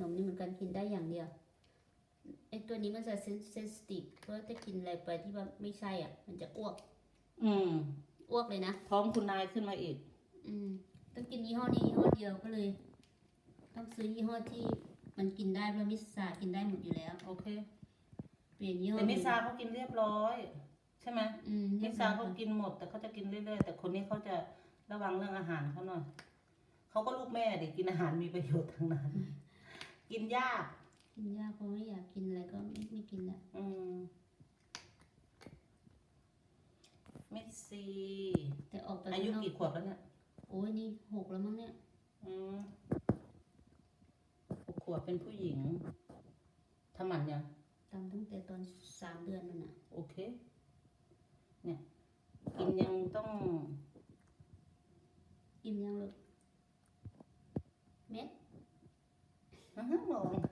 นมนี่เหมือนกันกินได้อย่างเดียวไอตัวนี้มันจะเซนซิทีฟเพราะถ้ากินอะไรไปที่ว่าไม่ใช่อะ มันจะอ้วก อืมอ้วกเลยนะ ท้องคุณนายขึ้นมาอีก อืม ต้องกินยี่ห้อนี้ยี่ห้อเดียวก็เลย ต้องซื้อยี่ห้อที่มันกินได้เพราะมิสซากินได้หมดอยู่แล้ว โอเค เปลี่ยนยี่ห้อแต่มิซาเขากินเรียบร้อย ใช่ไหมอืมมิซาเขากินหมด แต่เขาจะกินเรื่อยๆแต่คนนี้เขาจะระวังเรื่องอาหารเขาหน่อยเขาก็ลูกแม่เด็กกินอาหารมีประโยชน์ทั้งนั้นกิน ยาก กินยากเพราะไม่อยากกินอะไรก็ไม่ไม่กินละอืมเมสซี่แต่ออกไปอายุข้างนกี่ขวบแล้วเนี่ยโอ้ยนี่หกแล้วมั้งเนี่ย อืมหกขวบเป็นผู้หญิงทำหมันยังตามตั้งแต่ตอนสามเดือนนั่นน่ะ โอเค เนี่ย กินยังต้อง อิ่มยังลูกเม็ด อื้อ